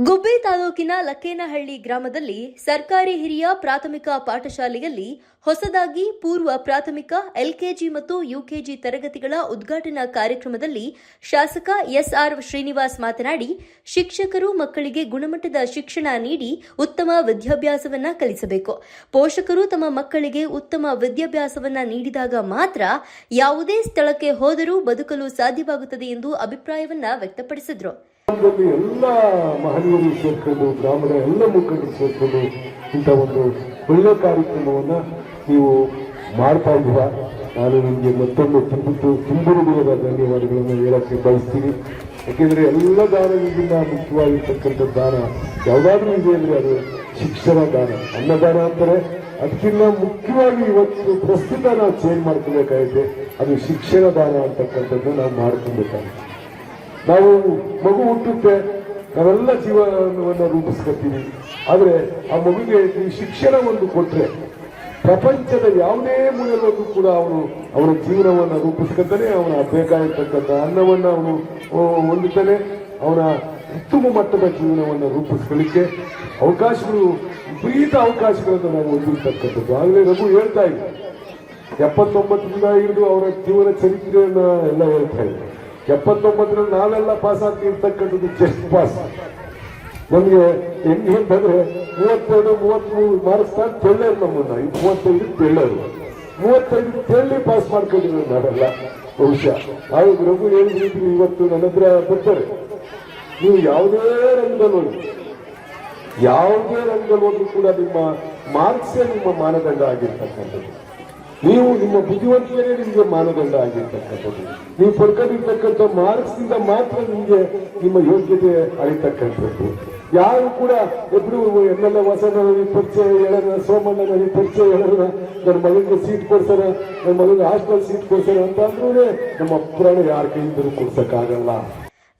ಗುಬ್ಬಿ ತಾಲೂಕಿನ ಲಕ್ಕೇನಹಳ್ಳಿ ಗ್ರಾಮದಲ್ಲಿ ಸರ್ಕಾರಿ ಹಿರಿಯ ಪ್ರಾಥಮಿಕ ಪಾಠಶಾಲೆಯಲ್ಲಿ ಹೊಸದಾಗಿ ಪೂರ್ವ ಪ್ರಾಥಮಿಕ, ಎಲ್ಕೆಜಿ ಮತ್ತು ಯುಕೆಜಿ ತರಗತಿಗಳ ಉದ್ಘಾಟನಾ ಕಾರ್ಯಕ್ರಮದಲ್ಲಿ ಶಾಸಕ ಎಸ್ಆರ್ ಶ್ರೀನಿವಾಸ್ ಮಾತನಾಡಿ, ಶಿಕ್ಷಕರು ಮಕ್ಕಳಿಗೆ ಗುಣಮಟ್ಟದ ಶಿಕ್ಷಣ ನೀಡಿ ಉತ್ತಮ ವಿದ್ಯಾಭ್ಯಾಸವನ್ನ ಕಲಿಸಬೇಕು. ಪೋಷಕರು ತಮ್ಮ ಮಕ್ಕಳಿಗೆ ಉತ್ತಮ ವಿದ್ಯಾಭ್ಯಾಸವನ್ನ ನೀಡಿದಾಗ ಮಾತ್ರ ಯಾವುದೇ ಸ್ಥಳಕ್ಕೆ ಹೋದರೂ ಬದುಕಲು ಸಾಧ್ಯವಾಗುತ್ತದೆ ಎಂದು ಅಭಿಪ್ರಾಯವನ್ನ ವ್ಯಕ್ತಪಡಿಸಿದರು. ಎಲ್ಲ ಮಹನೀಯರು ಸೇರ್ಕೊಂಡು ಗ್ರಾಮದ ಎಲ್ಲ ಮುಖಂಡರು ಸೇರ್ಕೊಂಡು ಇಂಥ ಒಂದು ಒಳ್ಳೆ ಕಾರ್ಯಕ್ರಮವನ್ನು ನೀವು ಮಾಡ್ತಾ ಇದ್ದೀರಾ. ನಾನು ನಿಮಗೆ ಮತ್ತೊಂದು ತುಂಬಿಟ್ಟು ತುಂಬಿರುವುದರ ಧನ್ಯವಾದಗಳನ್ನು ಹೇಳಕ್ಕೆ ಬಯಸ್ತೀನಿ. ಯಾಕೆಂದರೆ ಎಲ್ಲ ದಾನಗಳಿಗಿಂತ ಮುಖ್ಯವಾಗಿರ್ತಕ್ಕಂಥ ದಾನ ಯಾವುದಾದ್ರೂ ಇದೆ ಅಂದರೆ ಅದು ಶಿಕ್ಷಣ ದಾನ. ಅನ್ನದಾನ ಅಂತಾರೆ. ಅದಕ್ಕಿಂತ ಮುಖ್ಯವಾಗಿ ಇವತ್ತು ಪ್ರಸ್ತುತ ನಾವು ಚೇಂಜ್ ಮಾಡ್ಕೋಬೇಕಾಗಿದೆ ಅದು ಶಿಕ್ಷಣ ದಾನ ಅಂತಕ್ಕಂಥದ್ದು ನಾವು ಮಾಡ್ಕೊಬೇಕಾಗುತ್ತೆ ನಾವು ಮಗು ಹುಟ್ಟುತ್ತೆ, ನಾವೆಲ್ಲ ಜೀವನವನ್ನು ರೂಪಿಸ್ಕೊತೀವಿ. ಆದರೆ ಆ ಮಗುಗೆ ಶಿಕ್ಷಣ ಒಂದು ಕೊಟ್ಟರೆ ಪ್ರಪಂಚದ ಯಾವುದೇ ಮೂಲೆಯಲ್ಲೂ ಕೂಡ ಅವನು ಅವನ ಜೀವನವನ್ನು ರೂಪಿಸ್ಕೊತಾನೆ, ಅವನ ಬೇಕಾಗಿರ್ತಕ್ಕಂಥ ಅನ್ನವನ್ನು ಅವನು ಹೊಂದುತ್ತಾನೆ. ಅವನ ಉತ್ತಮ ಮಟ್ಟದ ಜೀವನವನ್ನು ರೂಪಿಸ್ಕೊಳ್ಳಿಕ್ಕೆ ಅವಕಾಶಗಳು, ವಿಪರೀತ ಅವಕಾಶಗಳನ್ನು ನಾವು ಹೊಂದಿರ್ತಕ್ಕಂಥದ್ದು. ಆಗಲೇ ರಘು ಹೇಳ್ತಾ ಇದ್ದೆ ಎಪ್ಪತ್ತೊಂಬತ್ತರಿಂದ ಹಿಡಿದು ಅವರ ಜೀವನ ಚರಿತ್ರೆಯನ್ನು ಎಲ್ಲ ಹೇಳ್ತಾ ಇದ್ದೆ ಎಪ್ಪತ್ತೊಂಬತ್ತರಲ್ಲಿ ನಾವೆಲ್ಲ ಪಾಸ್ ಆಗ್ತಿರ್ತಕ್ಕಂಥದ್ದು ಜಸ್ಟ್ ಪಾಸ್ ನಮಗೆ ಹೆಂಗೆ ಅಂತಂದ್ರೆ ಮೂವತ್ತೆರಡು ಮೂವತ್ಮೂರು ಮಾರ್ಕ್ಸ್ ತಾನು ತೆಳ್ಳರು ನಮ್ಮನ್ನ. ಮೂವತ್ತೈದು ತೆಳ್ಳರು ಮೂವತ್ತೈದು ತೆಳ್ಳಿ ಪಾಸ್ ಮಾಡ್ಕೊಂಡಿದ್ರು ನಾವೆಲ್ಲ, ಬಹುಶಃ. ಹಾಗೆ ರಘು ಹೇಳಿದ ರೀತಿ ಇವತ್ತು ನನ್ನ ಹತ್ರ ಬರ್ತಾರೆ. ನೀವು ಯಾವುದೇ ರಂಗದಲ್ಲಿ ಹೋಗಿ, ಯಾವುದೇ ರಂಗದಲ್ಲಿ ನೋಡಿ ಕೂಡ ನಿಮ್ಮ ಮಾರ್ಕ್ಸೇ ನಿಮ್ಮ ಮಾನದಂಡ ಆಗಿರ್ತಕ್ಕಂಥದ್ದು. ನೀವು ನಿಮ್ಮ ಬುದ್ಧಿವಂತಿಕೆಯೇ ನಿಮಗೆ ಮಾನದಂಡ ಆಗಿರ್ತಕ್ಕಂಥದ್ದು. ನೀವು ಪಡ್ಕೊಂಡಿರ್ತಕ್ಕಂಥ ಮಾರ್ಕ್ಸ್ ಇಂದ ಮಾತ್ರ ನಿಮಗೆ ನಿಮ್ಮ ಯೋಗ್ಯತೆ ಅಳಿತಕ್ಕಂಥದ್ದು. ಯಾರು ಕೂಡ ಒಬ್ರು ಎಂ ವಸಂತನಲ್ಲಿ ಪರಿಚಯ ಹೇಳೋಣ ಸೋಮಣ್ಣನಲ್ಲಿ ಪರಿಚಯ ಹೇಳೋಣ ನನ್ನ ಮಗನಿಗೆ ಸೀಟ್ ಕೊಡ್ಸೋಣ ನನ್ನ ಮಗನಿಗೆ ಹಾಸ್ಟೆಲ್ ಸೀಟ್ ಕೊಡ್ಸೋಣ ಅಂತ ಅಂದ್ರೂ ನಮ್ಮ ಪುರಾಣ ಯಾರ ಕೈಯಿಂದಲೂ ಕೊಡ್ಸಕ್ಕಾಗಲ್ಲ.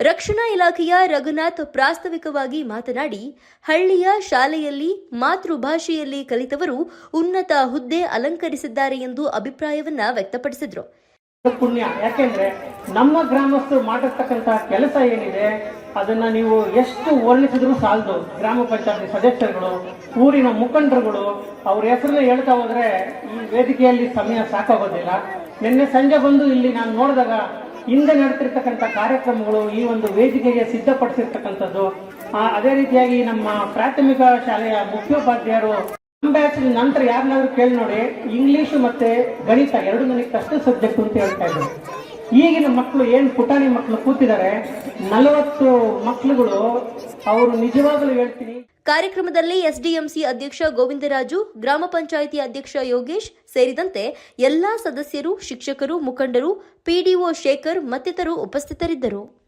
ರಕ್ಷಣಾ ಇಲಾಖೆಯ ರಘುನಾಥ್ ಪ್ರಾಸ್ತಾವಿಕವಾಗಿ ಮಾತನಾಡಿ, ಹಳ್ಳಿಯ ಶಾಲೆಯಲ್ಲಿ ಮಾತೃಭಾಷೆಯಲ್ಲಿ ಕಲಿತವರು ಉನ್ನತ ಹುದ್ದೆ ಅಲಂಕರಿಸಿದ್ದಾರೆ ಎಂದು ಅಭಿಪ್ರಾಯವನ್ನ ವ್ಯಕ್ತಪಡಿಸಿದರು. ಪುಣ್ಯ. ಯಾಕೆಂದ್ರೆ ನಮ್ಮ ಗ್ರಾಮಸ್ಥರು ಮಾಡಿರ್ತಕ್ಕಂತ ಕೆಲಸ ಏನಿದೆ, ಅದನ್ನ ನೀವು ಎಷ್ಟು ವರ್ಣಿಸಿದ್ರು ಸಾಲದು. ಗ್ರಾಮ ಪಂಚಾಯತಿ ಸದಸ್ಯರುಗಳು, ಊರಿನ ಮುಖಂಡರುಗಳು, ಅವ್ರ ಹೆಸರನ್ನ ಹೇಳ್ತಾ ಹೋದ್ರೆ ಈ ವೇದಿಕೆಯಲ್ಲಿ ಸಮಯ ಸಾಕಾಗೋದಿಲ್ಲ. ನಿನ್ನೆ ಸಂಜೆ ಬಂದು ಇಲ್ಲಿ ನಾನು ನೋಡಿದಾಗ ಹಿಂದೆ ನಡೆತಿರ್ತಕ್ಕಂಥ ಕಾರ್ಯಕ್ರಮಗಳು ಈ ಒಂದು ವೇದಿಕೆಗೆ ಸಿದ್ಧಪಡಿಸಿರ್ತಕ್ಕಂಥದ್ದು. ಅದೇ ರೀತಿಯಾಗಿ ನಮ್ಮ ಪ್ರಾಥಮಿಕ ಶಾಲೆಯ ಮುಖ್ಯೋಪಾಧ್ಯಾಯರು ಅಂಬ್ಯಾಸಿನ ನಂತರ ಯಾರನ್ನಾದ್ರೂ ಕೇಳಿ ನೋಡಿ, ಇಂಗ್ಲಿಷ್ ಮತ್ತೆ ಗಣಿತ ಎರಡು ನನಗೆ ಕಷ್ಟ ಸಬ್ಜೆಕ್ಟ್ ಅಂತ ಹೇಳ್ತಾ ಇದ್ರು ಈಗಿನ ಮಕ್ಕಳು ಏನು ಪುಟಾಣಿ ಮಕ್ಕಳು ಕೂತಿದ್ದಾರೆ, ನಲವತ್ತು ಮಕ್ಕಳುಗಳು ಅವರು ನಿಜವಾಗಲೂ ಹೇಳ್ತೀನಿ. ಕಾರ್ಯಕ್ರಮದಲ್ಲಿ ಎಸ್ಡಿಎಂಸಿ ಅಧ್ಯಕ್ಷ ಗೋವಿಂದರಾಜು, ಗ್ರಾಮ ಪಂಚಾಯಿತಿ ಅಧ್ಯಕ್ಷ ಯೋಗೇಶ್ ಸೇರಿದಂತೆ ಎಲ್ಲಾ ಸದಸ್ಯರು, ಶಿಕ್ಷಕರು, ಮುಖಂಡರು, ಪಿಡಿಒ ಶೇಖರ್ ಮತ್ತಿತರರು ಉಪಸ್ಥಿತರಿದ್ದರು.